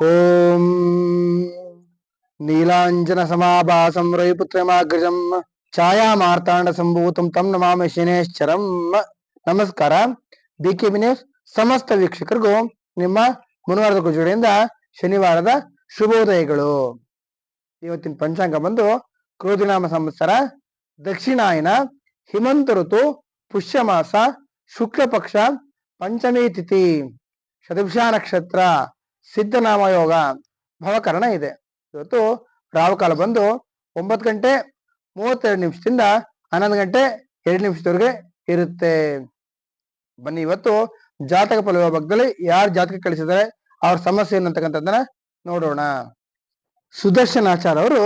ಓಂ ನೀಲಾಂಜನ ಸಮಾಭಾಸಂ ರವಿಪುತ್ರಮಾಗ್ರಜಂ ಛಾಯಾ ಮಾರ್ತಾಂಡ ಸಂಭೂತಂ ತಂ ನಮಾಮಿ ಶನೇಶ್ವರಂ ನಮಸ್ಕಾರ B K news ಸಮಸ್ತ ವೀಕ್ಷಕರಿಗೂ ನಿಮ್ಮ ಮುನವಾರದ ಗುಜುಡಿಯಿಂದ ಶನಿವಾರದ ಶುಭೋದಯಗಳು. ಇವತ್ತಿನ ಪಂಚಾಂಗ ಬಂದು ಕ್ರೋಧಿನಾಮ ಸಂವತ್ಸರ, ದಕ್ಷಿಣಾಯನ ಹಿಮಂತ ಋತು ಪುಷ್ಯ ಮಾಸ ಶುಕ್ಲ ಪಕ್ಷ ಪಂಚಮಿ ತಿಥಿ ಶತಭಿಷ ನಕ್ಷತ್ರ. ಸಿದ್ಧನಾಮ ಯೋಗ ಭವಕರಣ ಇದೆ. ಇವತ್ತು ರಾಹುಕಾಲ ಬಂದು ಒಂಬತ್ತು ಗಂಟೆ ಮೂವತ್ತೆರಡು ನಿಮಿಷದಿಂದ ಹನ್ನೊಂದು ಗಂಟೆ ಎರಡು ನಿಮಿಷದವರೆಗೆ ಇರುತ್ತೆ. ಬನ್ನಿ, ಇವತ್ತು ಜಾತಕ ಫಲ ಭಾಗದಲ್ಲಿ ಯಾರು ಜಾತಕ ಕಳಿಸಿದರೆ ಅವ್ರ ಸಮಸ್ಯೆ ಏನಂತಕ್ಕಂಥದ್ದನ್ನ ನೋಡೋಣ. ಸುದರ್ಶನ್ ಆಚಾರ್ ಅವರು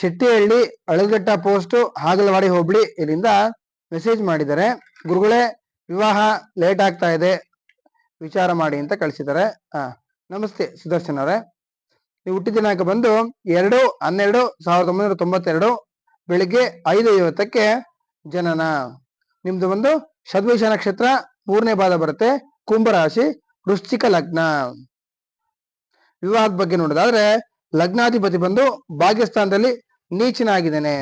ಶೆಟ್ಟಿಹಳ್ಳಿ ಅಳಗಟ್ಟ ಪೋಸ್ಟ್ ಹಾಗಲವಾಡಿ ಹೋಬಳಿ ಇಲ್ಲಿಂದ ಮೆಸೇಜ್ ಮಾಡಿದ್ದಾರೆ. ಗುರುಗಳೇ, ವಿವಾಹ ಲೇಟ್ ಆಗ್ತಾ ಇದೆ. ವಿಚಾರ ಮಾಡಿ ಅಂತ ಕಳಿಸಿದ್ದಾರೆ. ಹಾ ನಮಸ್ತೆ ಸುದರ್ಶನ್ ಅವರೇ. ನೀವು ಹುಟ್ಟಿದ ದಿನಾಂಕ ಬಂದು ಎರಡು, ಹನ್ನೆರಡು, ಸಾವಿರದ ಒಂಬೈನೂರ ತೊಂಬತ್ತೆರಡು ಬೆಳಿಗ್ಗೆ ಐದು ಐವತ್ತಕ್ಕೆ ಜನನ. ನಿಮ್ದು ಒಂದು ಶದ್ವೇಷ ನಕ್ಷತ್ರ ಮೂರನೇ ಪಾದ ಬರುತ್ತೆ, ಕುಂಭರಾಶಿ, ವೃಶ್ಚಿಕ ಲಗ್ನ. ವಿವಾಹದ ಬಗ್ಗೆ ನೋಡೋದಾದ್ರೆ, ಲಗ್ನಾಧಿಪತಿ ಬಂದು ಭಾಗ್ಯಸ್ಥಾನದಲ್ಲಿ ನೀಚನಾಗಿದ್ದಾನೆ.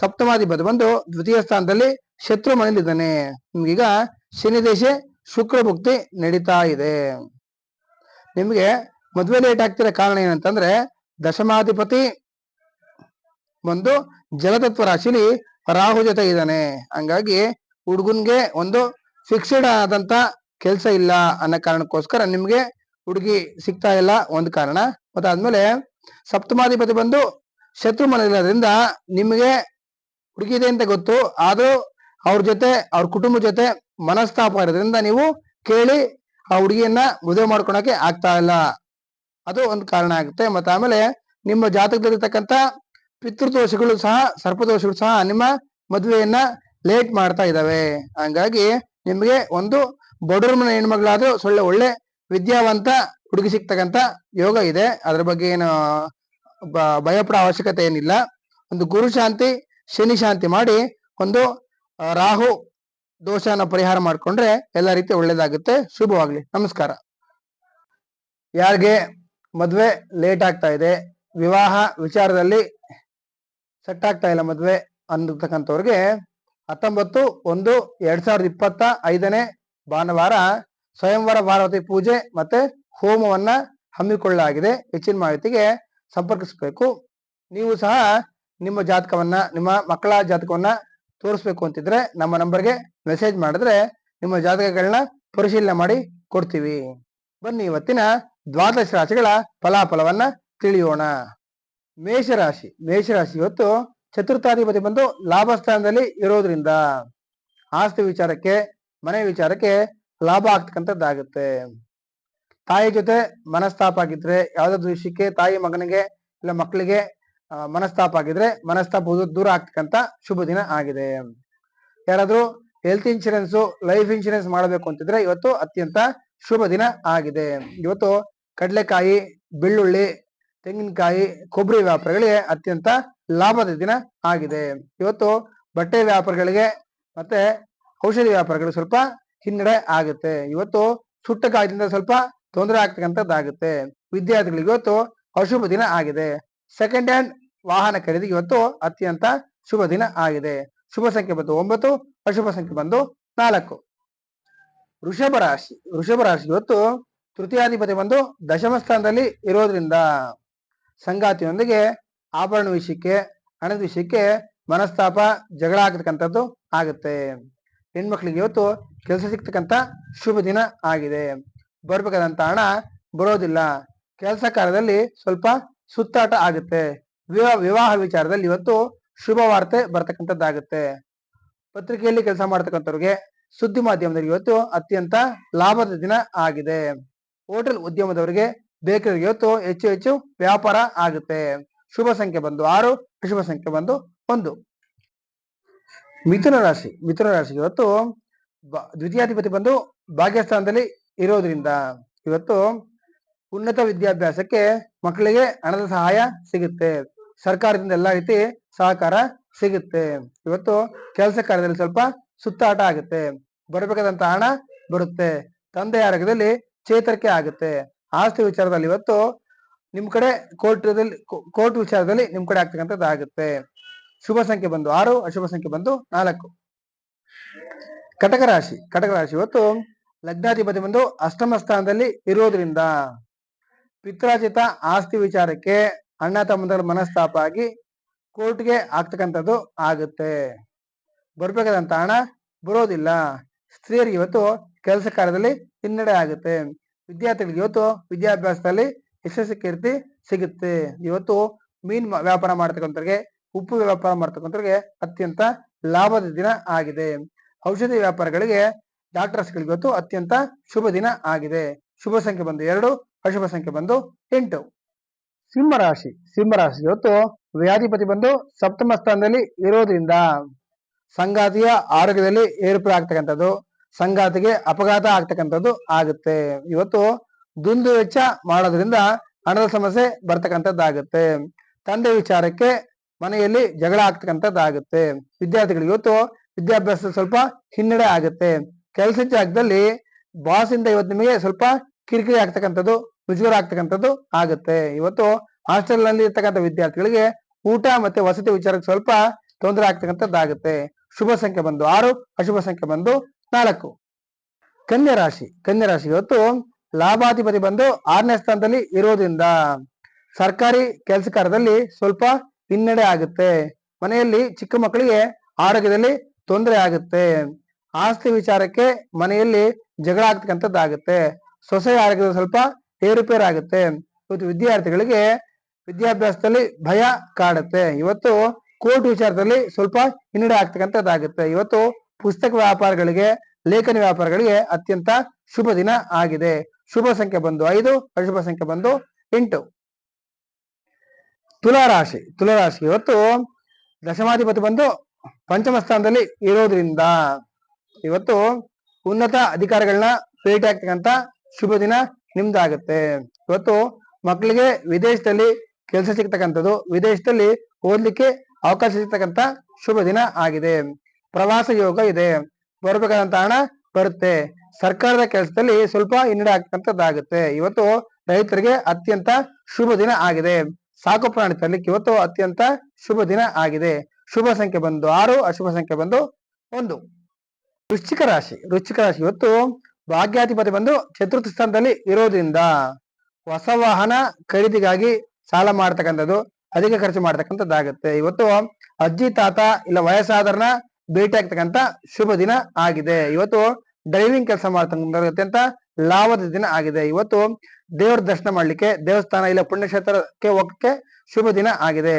ಸಪ್ತಮಾಧಿಪತಿ ಬಂದು ದ್ವಿತೀಯ ಸ್ಥಾನದಲ್ಲಿ ಶತ್ರು ಮನೆಯಲ್ಲಿದ್ದಾನೆ ನಿಮ್ಗೀಗ ಶನಿ ದೇಶ ಶುಕ್ರ ಭುಕ್ತಿ ನಡೀತಾ ಇದೆ. ನಿಮ್ಗೆ ಮದುವೆ ಲೇಟ್ ಆಗ್ತಿರೋ ಕಾರಣ ಏನಂತಂದ್ರೆ ದಶಮಾಧಿಪತಿ ಒಂದು ಜಲತತ್ವ ರಾಶಿಲಿ ರಾಹು ಜೊತೆ ಇದ್ದಾನೆ. ಹಂಗಾಗಿ ಹುಡುಗನ್ಗೆ ಒಂದು ಫಿಕ್ಸ್ಡ್ ಆದಂತ ಕೆಲಸ ಇಲ್ಲ ಅನ್ನೋ ಕಾರಣಕ್ಕೋಸ್ಕರ ನಿಮ್ಗೆ ಹುಡುಗಿ ಸಿಗ್ತಾ ಇಲ್ಲ ಒಂದು ಕಾರಣ. ಮತ್ತೆ ಆದ್ಮೇಲೆ ಸಪ್ತಮಾಧಿಪತಿ ಬಂದು ಶತ್ರು ಮನೆಯಿರೋದ್ರಿಂದ ನಿಮ್ಗೆ ಹುಡುಗಿ ಇದೆ ಅಂತ ಗೊತ್ತು. ಆದ್ರೂ ಅವ್ರ ಜೊತೆ, ಅವ್ರ ಕುಟುಂಬ ಜೊತೆ ಮನಸ್ತಾಪ ಇರೋದ್ರಿಂದ ನೀವು ಕೇಳಿ ಆ ಹುಡುಗಿಯನ್ನ ಮದುವೆ ಮಾಡ್ಕೊಳಕ್ಕೆ ಆಗ್ತಾ ಇಲ್ಲ. ಅದು ಒಂದು ಕಾರಣ ಆಗುತ್ತೆ. ಮತ್ತೆ ಆಮೇಲೆ ನಿಮ್ಮ ಜಾತಕದಲ್ಲಿರ್ತಕ್ಕಂಥ ಪಿತೃದೋಷಗಳು ಸಹ, ಸರ್ಪದೋಷಗಳು ಸಹ ನಿಮ್ಮ ಮದುವೆಯನ್ನ ಲೇಟ್ ಮಾಡ್ತಾ ಇದಾವೆ ಹಂಗಾಗಿ ನಿಮ್ಗೆ ಒಂದು ಬಡವ್ರ ಮನೆ ಹೆಣ್ಮಗಳಾದ್ರೂ ಸೊಳ್ಳೆ ಒಳ್ಳೆ ವಿದ್ಯಾವಂತ ಹುಡುಗಿ ಸಿಗ್ತಕ್ಕಂಥ ಯೋಗ ಇದೆ. ಅದ್ರ ಬಗ್ಗೆ ಏನು ಭಯಪಡೋ ಅವಶ್ಯಕತೆ ಏನಿಲ್ಲ. ಒಂದು ಗುರು ಶಾಂತಿ, ಶನಿ ಶಾಂತಿ ಮಾಡಿ ಒಂದು ರಾಹು ದೋಷನ ಪರಿಹಾರ ಮಾಡ್ಕೊಂಡ್ರೆ ಎಲ್ಲ ರೀತಿ ಒಳ್ಳೇದಾಗುತ್ತೆ. ಶುಭವಾಗ್ಲಿ. ನಮಸ್ಕಾರ. ಯಾರಿಗೆ ಮದ್ವೆ ಲೇಟ್ ಆಗ್ತಾ ಇದೆ, ವಿವಾಹ ವಿಚಾರದಲ್ಲಿ ಸೆಟ್ ಆಗ್ತಾ ಇಲ್ಲ ಮದ್ವೆ ಅಂದಿರ್ತಕ್ಕಂಥವ್ರಿಗೆ ಹತ್ತೊಂಬತ್ತು ಒಂದು ಎರಡ್ ಸಾವಿರದ ಇಪ್ಪತ್ತ ಐದನೇ ಭಾನುವಾರ ಸ್ವಯಂವರ ಪಾರ್ವತಿ ಪೂಜೆ ಮತ್ತೆ ಹೋಮವನ್ನ ಹಮ್ಮಿಕೊಳ್ಳಲಾಗಿದೆ ಹೆಚ್ಚಿನ ಮಾಹಿತಿಗೆ ಸಂಪರ್ಕಿಸಬೇಕು. ನೀವು ಸಹ ನಿಮ್ಮ ಜಾತಕವನ್ನ, ನಿಮ್ಮ ಮಕ್ಕಳ ಜಾತಕವನ್ನ ತೋರಿಸ್ಬೇಕು ಅಂತಿದ್ರೆ ನಮ್ಮ ನಂಬರ್ಗೆ ಮೆಸೇಜ್ ಮಾಡಿದ್ರೆ ನಿಮ್ಮ ಜಾತಕಗಳನ್ನ ಪರಿಶೀಲನೆ ಮಾಡಿ ಕೊಡ್ತೀವಿ. ಬನ್ನಿ ಇವತ್ತಿನ ದ್ವಾದಶ ರಾಶಿಗಳ ಫಲಾಫಲವನ್ನ ತಿಳಿಯೋಣ. ಮೇಷರಾಶಿ ಮೇಷರಾಶಿ ಇವತ್ತು ಚತುರ್ಥಾಧಿಪತಿ ಬಂದು ಲಾಭ ಸ್ಥಾನದಲ್ಲಿ ಇರೋದ್ರಿಂದ ಆಸ್ತಿ ವಿಚಾರಕ್ಕೆ, ಮನೆ ವಿಚಾರಕ್ಕೆ ಲಾಭ ಆಗ್ತಕ್ಕಂಥದ್ದಾಗುತ್ತೆ. ತಾಯಿ ಜೊತೆ ಮನಸ್ತಾಪ ಆಗಿದ್ರೆ, ಯಾವ್ದಾದ್ರು ವಿಷಯಕ್ಕೆ ತಾಯಿ ಮಗನಿಗೆ ಇಲ್ಲ ಮಕ್ಕಳಿಗೆ ಮನಸ್ತಾಪ ಆಗಿದ್ರೆ ಮನಸ್ತಾಪ ದೂರ ಆಗ್ತಕ್ಕಂಥ ಶುಭ ದಿನ ಆಗಿದೆ. ಯಾರಾದ್ರೂ ಹೆಲ್ತ್ ಇನ್ಶೂರೆನ್ಸ್ ಲೈಫ್ ಇನ್ಶೂರೆನ್ಸ್ ಮಾಡಬೇಕು ಅಂತಿದ್ರೆ ಇವತ್ತು ಅತ್ಯಂತ ಶುಭ ದಿನ ಆಗಿದೆ. ಇವತ್ತು ಕಡಲೆಕಾಯಿ, ಬೆಳ್ಳುಳ್ಳಿ, ತೆಂಗಿನಕಾಯಿ, ಕೊಬ್ಬರಿ ವ್ಯಾಪಾರಗಳಿಗೆ ಅತ್ಯಂತ ಲಾಭದ ದಿನ ಆಗಿದೆ. ಇವತ್ತು ಬಟ್ಟೆ ವ್ಯಾಪಾರಗಳಿಗೆ ಮತ್ತೆ ಔಷಧಿ ವ್ಯಾಪಾರಗಳು ಸ್ವಲ್ಪ ಹಿನ್ನಡೆ ಆಗುತ್ತೆ. ಇವತ್ತು ಸುಟ್ಟ ಕಾಯದಿಂದ ಸ್ವಲ್ಪ ತೊಂದರೆ ಆಗ್ತಕ್ಕಂಥದ್ದಾಗುತ್ತೆ. ವಿದ್ಯಾರ್ಥಿಗಳಿಗೆ ಇವತ್ತು ಅಶುಭ ದಿನ ಆಗಿದೆ. ಸೆಕೆಂಡ್ ಹ್ಯಾಂಡ್ ವಾಹನ ಖರೀದಿ ಇವತ್ತು ಅತ್ಯಂತ ಶುಭ ದಿನ ಆಗಿದೆ. ಶುಭ ಸಂಖ್ಯೆ ಬಂತು ಒಂಬತ್ತು ಅಶುಭ ಸಂಖ್ಯೆ ಬಂದು ನಾಲ್ಕು. ವೃಷಭ ರಾಶಿ ವೃಷಭ ರಾಶಿ ಇವತ್ತು ತೃತೀಯಾಧಿಪತಿ ಬಂದು ದಶಮ ಸ್ಥಾನದಲ್ಲಿ ಇರೋದ್ರಿಂದ ಸಂಗಾತಿಯೊಂದಿಗೆ ಆಭರಣ ವಿಷಯಕ್ಕೆ ಹಣದ ವಿಷಯಕ್ಕೆ ಮನಸ್ತಾಪ, ಜಗಳ ಆಗತಕ್ಕಂಥದ್ದು ಆಗುತ್ತೆ. ಹೆಣ್ಮಕ್ಳಿಗೆ ಇವತ್ತು ಕೆಲಸ ಸಿಗ್ತಕ್ಕಂಥ ಶುಭ ದಿನ ಆಗಿದೆ. ಬರ್ಬೇಕಾದಂತ ಹಣ ಬರೋದಿಲ್ಲ. ಕೆಲಸ ಕಾರ್ಯದಲ್ಲಿ ಸ್ವಲ್ಪ ಸುತ್ತಾಟ ಆಗುತ್ತೆ. ವಿವಾಹ ವಿವಾಹ ವಿಚಾರದಲ್ಲಿ ಇವತ್ತು ಶುಭ ವಾರ್ತೆ ಬರ್ತಕ್ಕಂಥದ್ದಾಗುತ್ತೆ. ಪತ್ರಿಕೆಯಲ್ಲಿ ಕೆಲಸ ಮಾಡ್ತಕ್ಕಂಥವ್ರಿಗೆ ಸುದ್ದಿ ಮಾಧ್ಯಮದಲ್ಲಿ ಇವತ್ತು ಅತ್ಯಂತ ಲಾಭದ ದಿನ ಆಗಿದೆ. ಹೋಟೆಲ್ ಉದ್ಯಮದವರಿಗೆ ಬೇಕರಿಗೆ ಇವತ್ತು ಹೆಚ್ಚು ಹೆಚ್ಚು ವ್ಯಾಪಾರ ಆಗುತ್ತೆ. ಶುಭ ಸಂಖ್ಯೆ ಬಂದು ಆರು ಅಶುಭ ಸಂಖ್ಯೆ ಬಂದು ಒಂದು. ಮಿಥುನ ರಾಶಿ ಮಿಥುನ ರಾಶಿ ಇವತ್ತು ದ್ವಿತೀಯಾಧಿಪತಿ ಬಂದು ಭಾಗ್ಯಸ್ಥಾನದಲ್ಲಿ ಇರೋದ್ರಿಂದ ಇವತ್ತು ಉನ್ನತ ವಿದ್ಯಾಭ್ಯಾಸಕ್ಕೆ ಮಕ್ಕಳಿಗೆ ಹಣದ ಸಹಾಯ ಸಿಗುತ್ತೆ. ಸರ್ಕಾರದಿಂದ ಎಲ್ಲಾ ರೀತಿ ಸಹಕಾರ ಸಿಗುತ್ತೆ. ಇವತ್ತು ಕೆಲಸ ಕಾರ್ಯದಲ್ಲಿ ಸ್ವಲ್ಪ ಸುತ್ತಾಟ ಆಗುತ್ತೆ. ಬರಬೇಕಾದಂತ ಹಣ ಬರುತ್ತೆ. ತಂದೆ ಆರೋಗ್ಯದಲ್ಲಿ ಚೇತರಿಕೆ ಆಗುತ್ತೆ. ಆಸ್ತಿ ವಿಚಾರದಲ್ಲಿ ಇವತ್ತು ನಿಮ್ ಕಡೆ ಕೋರ್ಟ್ ಕೋರ್ಟ್ ವಿಚಾರದಲ್ಲಿ ನಿಮ್ ಕಡೆ ಆಗ್ತಕ್ಕಂಥದ್ದು ಆಗುತ್ತೆ. ಶುಭ ಸಂಖ್ಯೆ ಬಂದು ಆರು, ಅಶುಭ ಸಂಖ್ಯೆ ಬಂದು ನಾಲ್ಕು. ಕಟಕ ರಾಶಿ ಕಟಕ ರಾಶಿ ಇವತ್ತು ಲಗ್ನಾಧಿಪತಿ ಬಂದು ಅಷ್ಟಮ ಸ್ಥಾನದಲ್ಲಿ ಇರೋದ್ರಿಂದ ಪಿತ್ರಾಜಿತ ಆಸ್ತಿ ವಿಚಾರಕ್ಕೆ ಅಣ್ಣ ತಮ್ಮಂದರ ಮನಸ್ತಾಪ ಆಗಿ ಕೋರ್ಟ್ಗೆ ಆಗ್ತಕ್ಕಂಥದ್ದು ಆಗುತ್ತೆ. ಬರ್ಬೇಕಾದಂತ ಹಣ ಬರೋದಿಲ್ಲ. ಸ್ತ್ರೀಯರಿಗೆ ಇವತ್ತು ಕೆಲಸ ಕಾರ್ಯದಲ್ಲಿ ಹಿನ್ನಡೆ ಆಗುತ್ತೆ. ವಿದ್ಯಾರ್ಥಿಗಳಿಗೆ ಇವತ್ತು ವಿದ್ಯಾಭ್ಯಾಸದಲ್ಲಿ ಯಶಸ್ಸು ಕೀರ್ತಿ ಸಿಗುತ್ತೆ. ಇವತ್ತು ಮೀನ್ ವ್ಯಾಪಾರ ಮಾಡ್ತಕ್ಕಂಥವ್ರಿಗೆ, ಉಪ್ಪು ವ್ಯಾಪಾರ ಮಾಡ್ತಕ್ಕಂಥವ್ರಿಗೆ ಅತ್ಯಂತ ಲಾಭದ ದಿನ ಆಗಿದೆ. ಔಷಧಿ ವ್ಯಾಪಾರಗಳಿಗೆ ಡಾಕ್ಟರ್ಸ್ಗಳಿಗೆ ಇವತ್ತು ಅತ್ಯಂತ ಶುಭ ದಿನ ಆಗಿದೆ. ಶುಭ ಸಂಖ್ಯೆ ಬಂದು ಎರಡು, ಅಶುಭ ಸಂಖ್ಯೆ ಬಂದು ಎಂಟು. ಸಿಂಹರಾಶಿ ಸಿಂಹರಾಶಿ ಇವತ್ತು ವ್ಯಾಧಿಪತಿ ಬಂದು ಸಪ್ತಮ ಸ್ಥಾನದಲ್ಲಿ ಇರೋದ್ರಿಂದ ಸಂಗಾತಿಯ ಆರೋಗ್ಯದಲ್ಲಿ ಏರುಪೇರು ಆಗ್ತಕ್ಕಂಥದ್ದು, ಸಂಗಾತಿಗೆ ಅಪಘಾತ ಆಗ್ತಕ್ಕಂಥದ್ದು ಆಗುತ್ತೆ. ಇವತ್ತು ದುಂದು ವೆಚ್ಚ ಮಾಡೋದ್ರಿಂದ ಹಣದ ಸಮಸ್ಯೆ ಬರ್ತಕ್ಕಂಥದ್ದಾಗುತ್ತೆ. ತಂದೆ ವಿಚಾರಕ್ಕೆ ಮನೆಯಲ್ಲಿ ಜಗಳ ಆಗ್ತಕ್ಕಂಥದ್ದಾಗುತ್ತೆ. ವಿದ್ಯಾರ್ಥಿಗಳಿಗೆ ಇವತ್ತು ವಿದ್ಯಾಭ್ಯಾಸ ಸ್ವಲ್ಪ ಹಿನ್ನಡೆ ಆಗುತ್ತೆ. ಕೆಲಸ ಜಾಗದಲ್ಲಿ ಬಾಸ್ ಇಂದ ಇವತ್ತು ನಿಮಗೆ ಸ್ವಲ್ಪ ಕಿರಿಕಿರಿ ಆಗ್ತಕ್ಕಂಥದ್ದು ಮುಜುಗರ ಆಗ್ತಕ್ಕಂಥದ್ದು ಆಗುತ್ತೆ. ಇವತ್ತು ಹಾಸ್ಟೆಲ್ನಲ್ಲಿ ಇರ್ತಕ್ಕಂಥ ವಿದ್ಯಾರ್ಥಿಗಳಿಗೆ ಊಟ ಮತ್ತೆ ವಸತಿ ವಿಚಾರಕ್ಕೆ ಸ್ವಲ್ಪ ತೊಂದರೆ ಆಗ್ತಕ್ಕಂಥದ್ದಾಗುತ್ತೆ ಶುಭ ಸಂಖ್ಯೆ ಬಂದು ಆರು, ಅಶುಭ ಸಂಖ್ಯೆ ಬಂದು ನಾಲ್ಕು. ಕನ್ಯಾ ರಾಶಿ ಕನ್ಯಾ ರಾಶಿ ಇವತ್ತು ಲಾಭಾಧಿಪತಿ ಬಂದು ಆರನೇ ಸ್ಥಾನದಲ್ಲಿ ಇರೋದ್ರಿಂದ ಸರ್ಕಾರಿ ಕೆಲಸ ಕಾರ್ಯದಲ್ಲಿ ಸ್ವಲ್ಪ ಹಿನ್ನಡೆ ಆಗುತ್ತೆ. ಮನೆಯಲ್ಲಿ ಚಿಕ್ಕ ಮಕ್ಕಳಿಗೆ ಆರೋಗ್ಯದಲ್ಲಿ ತೊಂದರೆ ಆಗುತ್ತೆ. ಆಸ್ತಿ ವಿಚಾರಕ್ಕೆ ಮನೆಯಲ್ಲಿ ಜಗಳ ಆಗ್ತಕ್ಕಂಥದ್ದಾಗುತ್ತೆ. ಸೊಸೆ ಆರೋಗ್ಯದಲ್ಲಿ ಸ್ವಲ್ಪ ಏರುಪೇರು ಆಗುತ್ತೆ? ಇವತ್ತು ವಿದ್ಯಾರ್ಥಿಗಳಿಗೆ ವಿದ್ಯಾಭ್ಯಾಸದಲ್ಲಿ ಭಯ ಕಾಡುತ್ತೆ. ಇವತ್ತು ಕೋರ್ಟ್ ವಿಚಾರದಲ್ಲಿ ಸ್ವಲ್ಪ ಹಿನ್ನಡೆ ಆಗ್ತಕ್ಕಂಥದ್ದಾಗುತ್ತೆ. ಇವತ್ತು ಪುಸ್ತಕ ವ್ಯಾಪಾರಗಳಿಗೆ, ಲೇಖನ ವ್ಯಾಪಾರಗಳಿಗೆ ಅತ್ಯಂತ ಶುಭ ದಿನ ಆಗಿದೆ. ಶುಭ ಸಂಖ್ಯೆ ಬಂದು ಐದು ಅಶುಭ ಸಂಖ್ಯೆ ಬಂದು ಎಂಟು. ತುಲಾರಾಶಿ ತುಲಾರಾಶಿ ಇವತ್ತು ದಶಮಾಧಿಪತಿ ಬಂದು ಪಂಚಮ ಸ್ಥಾನದಲ್ಲಿ ಇರೋದ್ರಿಂದ ಇವತ್ತು ಉನ್ನತ ಅಧಿಕಾರಿಗಳನ್ನ ಭೇಟಿ ಆಗ್ತಕ್ಕಂಥ ಶುಭ ದಿನ ನಿಮ್ದಾಗುತ್ತೆ. ಇವತ್ತು ಮಕ್ಕಳಿಗೆ ವಿದೇಶದಲ್ಲಿ ಕೆಲಸ ಸಿಗ್ತಕ್ಕಂಥದ್ದು, ವಿದೇಶದಲ್ಲಿ ಓದ್ಲಿಕ್ಕೆ ಅವಕಾಶ ಸಿಗ್ತಕ್ಕಂತ ಶುಭ ದಿನ ಆಗಿದೆ. ಪ್ರವಾಸ ಯೋಗ ಇದೆ. ಬರಬೇಕಾದಂತ ಹಣ ಬರುತ್ತೆ. ಸರ್ಕಾರದ ಕೆಲಸದಲ್ಲಿ ಸ್ವಲ್ಪ ಹಿನ್ನಡೆ ಆಗ್ತಕ್ಕಂಥದ್ದಾಗುತ್ತೆ. ಇವತ್ತು ರೈತರಿಗೆ ಅತ್ಯಂತ ಶುಭ ದಿನ ಆಗಿದೆ. ಸಾಕು ಪ್ರಾಣಿ ತರಲಿಕ್ಕೆ ಇವತ್ತು ಅತ್ಯಂತ ಶುಭ ದಿನ ಆಗಿದೆ. ಶುಭ ಸಂಖ್ಯೆ ಬಂದು ಆರು, ಅಶುಭ ಸಂಖ್ಯೆ ಬಂದು ಒಂದು. ವೃಶ್ಚಿಕ ರಾಶಿ ವೃಶ್ಚಿಕ ರಾಶಿ. ಇವತ್ತು ಭಾಗ್ಯಾಧಿಪತಿ ಬಂದು ಚತುರ್ಥ ಸ್ಥಾನದಲ್ಲಿ ಇರೋದ್ರಿಂದ ಹೊಸ ವಾಹನ ಖರೀದಿಗಾಗಿ ಸಾಲ ಮಾಡ್ತಕ್ಕಂಥದ್ದು, ಅಧಿಕ ಖರ್ಚು ಮಾಡ್ತಕ್ಕಂಥದ್ದಾಗುತ್ತೆ. ಇವತ್ತು ಅಜ್ಜಿ, ತಾತ ಇಲ್ಲ ವಯಸ್ಸಾದರನ್ನ ಭೇಟಿ ಆಗ್ತಕ್ಕಂಥ ಶುಭ ದಿನ ಆಗಿದೆ. ಇವತ್ತು ಡ್ರೈವಿಂಗ್ ಕೆಲಸ ಮಾಡ್ತಕ್ಕಂಥ ಅತ್ಯಂತ ಲಾಭದ ದಿನ ಆಗಿದೆ. ಇವತ್ತು ದೇವರ ದರ್ಶನ ಮಾಡ್ಲಿಕ್ಕೆ, ದೇವಸ್ಥಾನ ಇಲ್ಲ ಪುಣ್ಯಕ್ಷೇತ್ರಕ್ಕೆ ಹೋಗಕ್ಕೆ ಶುಭ ದಿನ ಆಗಿದೆ.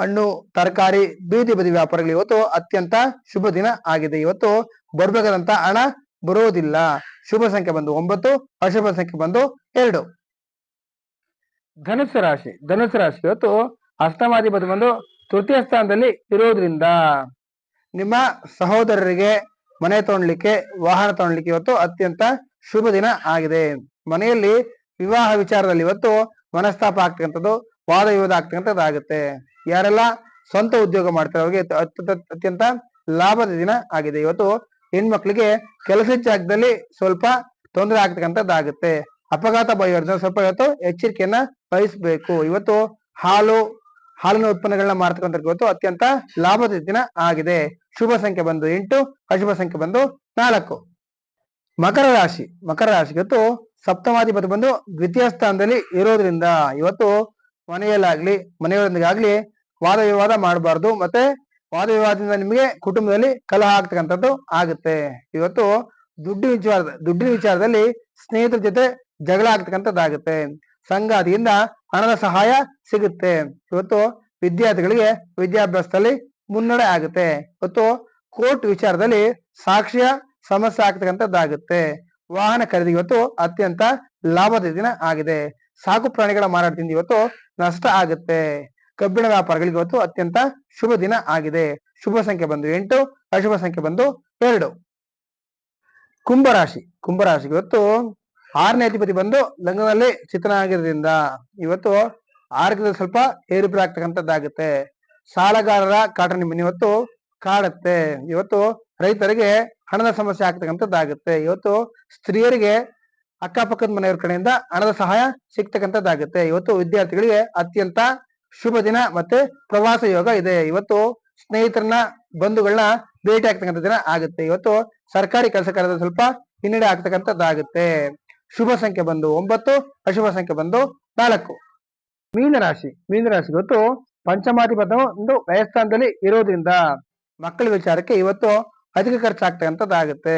ಹಣ್ಣು, ತರಕಾರಿ, ಬೀದಿ ಬದಿ ವ್ಯಾಪಾರಗಳು ಇವತ್ತು ಅತ್ಯಂತ ಶುಭ ದಿನ ಆಗಿದೆ. ಇವತ್ತು ಬರ್ಬೇಕಾದಂತ ಹಣ ಬರುವುದಿಲ್ಲ ಶುಭ ಸಂಖ್ಯೆ ಬಂದು ಒಂಬತ್ತು ಅಶುಭ ಸಂಖ್ಯೆ ಬಂದು ಎರಡು. ಧನುಸ್ಸು ರಾಶಿ ಧನುಸ್ಸು ರಾಶಿ ಇವತ್ತು ಅಷ್ಟಮಾಧಿಪತಿ ಬಂದು ತೃತೀಯ ಸ್ಥಾನದಲ್ಲಿ ಇರೋದ್ರಿಂದ ನಿಮ್ಮ ಸಹೋದರರಿಗೆ ಮನೆ ತಗೊಳ್ಲಿಕ್ಕೆ ವಾಹನ ತಗೊಳ್ಲಿಕ್ಕೆ ಇವತ್ತು ಅತ್ಯಂತ ಶುಭ ದಿನ ಆಗಿದೆ. ಮನೆಯಲ್ಲಿ ವಿವಾಹ ವಿಚಾರದಲ್ಲಿ ಇವತ್ತು ಮನಸ್ತಾಪ ಆಗ್ತಕ್ಕಂಥದ್ದು ವಾದ ವಿವಾದ ಆಗ್ತಕ್ಕಂಥದ್ದು ಆಗುತ್ತೆ. ಯಾರೆಲ್ಲ ಸ್ವಂತ ಉದ್ಯೋಗ ಮಾಡ್ತಾರೆ ಅವ್ರಿಗೆ ಅತ್ಯಂತ ಲಾಭದ ದಿನ ಆಗಿದೆ. ಇವತ್ತು ಹೆಣ್ಮಕ್ಳಿಗೆ ಕೆಲಸದ ಜಾಗದಲ್ಲಿ ಸ್ವಲ್ಪ ತೊಂದರೆ ಆಗ್ತಕ್ಕಂಥದ್ದಾಗುತ್ತೆ. ಅಪಘಾತ ಬಯೋರ್ಜನ ಸ್ವಲ್ಪ ಇವತ್ತು ಎಚ್ಚರಿಕೆಯನ್ನ ವಹಿಸಬೇಕು. ಇವತ್ತು ಹಾಲು, ಹಾಲಿನ ಉತ್ಪನ್ನಗಳನ್ನ ಮಾರ್ತಕ್ಕಂಥ ಇವತ್ತು ಅತ್ಯಂತ ಲಾಭದ ದಿನ ಆಗಿದೆ. ಶುಭ ಸಂಖ್ಯೆ ಬಂದು ಎಂಟು, ಅಶುಭ ಸಂಖ್ಯೆ ಬಂದು ನಾಲ್ಕು. ಮಕರ ರಾಶಿ ಮಕರ ರಾಶಿ ಇವತ್ತು ಸಪ್ತಮಾಧಿಪತಿ ಬಂದು ದ್ವಿತೀಯ ಸ್ಥಾನದಲ್ಲಿ ಇರೋದ್ರಿಂದ ಇವತ್ತು ಮನೆಯಲ್ಲಾಗ್ಲಿ ಮನೆಯವರೊಂದಿಗೆ ಆಗ್ಲಿ ವಾದ ವಿವಾದ ಮಾಡಬಾರ್ದು. ಮತ್ತೆ ವಾದ ವಿವಾದದಿಂದ ನಿಮಗೆ ಕುಟುಂಬದಲ್ಲಿ ಕಲಹ ಆಗ್ತಕ್ಕಂಥದ್ದು ಆಗುತ್ತೆ. ಇವತ್ತು ದುಡ್ಡಿನ ವಿಚಾರದ, ದುಡ್ಡಿನ ವಿಚಾರದಲ್ಲಿ ಸ್ನೇಹಿತರ ಜೊತೆ ಜಗಳ ಆಗ್ತಕ್ಕಂಥದ್ದಾಗುತ್ತೆ ಸಂಗಾತಿಯಿಂದ ಹಣದ ಸಹಾಯ ಸಿಗುತ್ತೆ. ಇವತ್ತು ವಿದ್ಯಾರ್ಥಿಗಳಿಗೆ ವಿದ್ಯಾಭ್ಯಾಸದಲ್ಲಿ ಮುನ್ನಡೆ ಆಗುತ್ತೆ. ಇವತ್ತು ಕೋರ್ಟ್ ವಿಚಾರದಲ್ಲಿ ಸಾಕ್ಷ್ಯ ಸಮಸ್ಯೆ ಆಗ್ತಕ್ಕಂಥದ್ದಾಗುತ್ತೆ ವಾಹನ ಖರೀದಿ ಇವತ್ತು ಅತ್ಯಂತ ಲಾಭದ ದಿನ ಆಗಿದೆ. ಸಾಕು ಪ್ರಾಣಿಗಳ ಮಾರಾಟದಿಂದ ಇವತ್ತು ನಷ್ಟ ಆಗುತ್ತೆ. ಕಬ್ಬಿಣ ವ್ಯಾಪಾರಗಳಿಗೆ ಇವತ್ತು ಅತ್ಯಂತ ಶುಭ ದಿನ ಆಗಿದೆ. ಶುಭ ಸಂಖ್ಯೆ ಬಂದು ಎಂಟು, ಅಶುಭ ಸಂಖ್ಯೆ ಬಂದು ಎರಡು. ಕುಂಭರಾಶಿ ಕುಂಭರಾಶಿಗೆ ಇವತ್ತು ಆರನೇ ಅಧಿಪತಿ ಬಂದು ಲಗ್ನದಲ್ಲಿ ಚಿತ್ರಣ ಆಗಿರೋದ್ರಿಂದ ಇವತ್ತು ಆರೋಗ್ಯದಲ್ಲಿ ಸ್ವಲ್ಪ ಏರುಪೇರು ಆಗ್ತಕ್ಕಂಥದ್ದಾಗುತ್ತೆ. ಸಾಲಗಾರರ ಕಾಟ ನಿಮ್ಮ ಇವತ್ತು ಕಾಡುತ್ತೆ. ಇವತ್ತು ರೈತರಿಗೆ ಹಣದ ಸಮಸ್ಯೆ ಆಗ್ತಕ್ಕಂಥದ್ದಾಗುತ್ತೆ. ಇವತ್ತು ಸ್ತ್ರೀಯರಿಗೆ ಅಕ್ಕಪಕ್ಕದ ಮನೆಯವರ ಕಡೆಯಿಂದ ಹಣದ ಸಹಾಯ ಸಿಗ್ತಕ್ಕಂಥದ್ದಾಗುತ್ತೆ. ಇವತ್ತು ವಿದ್ಯಾರ್ಥಿಗಳಿಗೆ ಅತ್ಯಂತ ಶುಭ ದಿನ ಮತ್ತೆ ಪ್ರವಾಸ ಯೋಗ ಇದೆ. ಇವತ್ತು ಸ್ನೇಹಿತರನ್ನ, ಬಂಧುಗಳನ್ನ ಭೇಟಿ ಆಗ್ತಕ್ಕಂಥ ದಿನ ಆಗುತ್ತೆ. ಇವತ್ತು ಸರ್ಕಾರಿ ಕೆಲಸ ಕಾರ್ಯದಲ್ಲಿ ಸ್ವಲ್ಪ ಹಿನ್ನಡೆ ಆಗ್ತಕ್ಕಂಥದ್ದಾಗುತ್ತೆ. ಶುಭ ಸಂಖ್ಯೆ ಬಂದು ಒಂಬತ್ತು, ಅಶುಭ ಸಂಖ್ಯೆ ಬಂದು ನಾಲ್ಕು. ಮೀನರಾಶಿ ಮೀನರಾಶಿ ಇವತ್ತು ಪಂಚಮಾಧಿಪತ ಒಂದು ವ್ಯಯಸ್ಥಾನದಲ್ಲಿ ಇರೋದ್ರಿಂದ ಮಕ್ಕಳ ವಿಚಾರಕ್ಕೆ ಇವತ್ತು ಅಧಿಕ ಖರ್ಚಾಗ್ತಕ್ಕಂಥದ್ದಾಗುತ್ತೆ.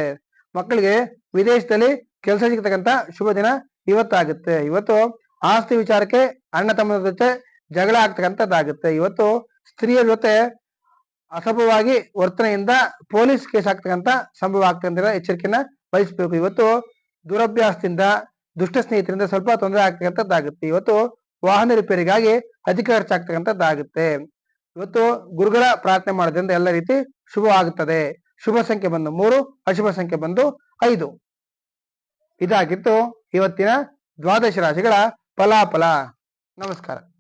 ಮಕ್ಕಳಿಗೆ ವಿದೇಶದಲ್ಲಿ ಕೆಲಸ ಸಿಗ್ತಕ್ಕಂಥ ಶುಭ ದಿನ ಇವತ್ತಾಗುತ್ತೆ. ಇವತ್ತು ಆಸ್ತಿ ವಿಚಾರಕ್ಕೆ ಅಣ್ಣ ತಮ್ಮನ ಜೊತೆ ಜಗಳ ಆಗ್ತಕ್ಕಂಥದ್ದಾಗುತ್ತೆ. ಇವತ್ತು ಸ್ತ್ರೀಯರ ಜೊತೆ ಅಸಭವಾಗಿ ವರ್ತನೆಯಿಂದ ಪೊಲೀಸ್ ಕೇಸ್ ಆಗ್ತಕ್ಕಂಥ ಸಂಭವ ಆಗ್ತಕ್ಕಂಥ ಎಚ್ಚರಿಕೆನ ವಹಿಸಬೇಕು. ಇವತ್ತು ದುರಭ್ಯಾಸದಿಂದ, ದುಷ್ಟ ಸ್ನೇಹಿತರಿಂದ ಸ್ವಲ್ಪ ತೊಂದರೆ ಆಗ್ತಕ್ಕಂಥದ್ದಾಗುತ್ತೆ. ಇವತ್ತು ವಾಹನ ರಿಪೇರಿಗಾಗಿ ಅಧಿಕ ಖರ್ಚಾಗ್ತಕ್ಕಂಥದ್ದಾಗುತ್ತೆ ಇವತ್ತು ಗುರುಗಳ ಪ್ರಾರ್ಥನೆ ಮಾಡೋದ್ರಿಂದ ಎಲ್ಲ ರೀತಿ ಶುಭ ಆಗುತ್ತದೆ ಶುಭ ಸಂಖ್ಯೆ ಬಂದು ಮೂರು, ಅಶುಭ ಸಂಖ್ಯೆ ಬಂದು ಐದು. ಇದಾಗಿತ್ತು ಇವತ್ತಿನ ದ್ವಾದಶ ರಾಶಿಗಳ ಫಲಾಫಲ. ನಮಸ್ಕಾರ.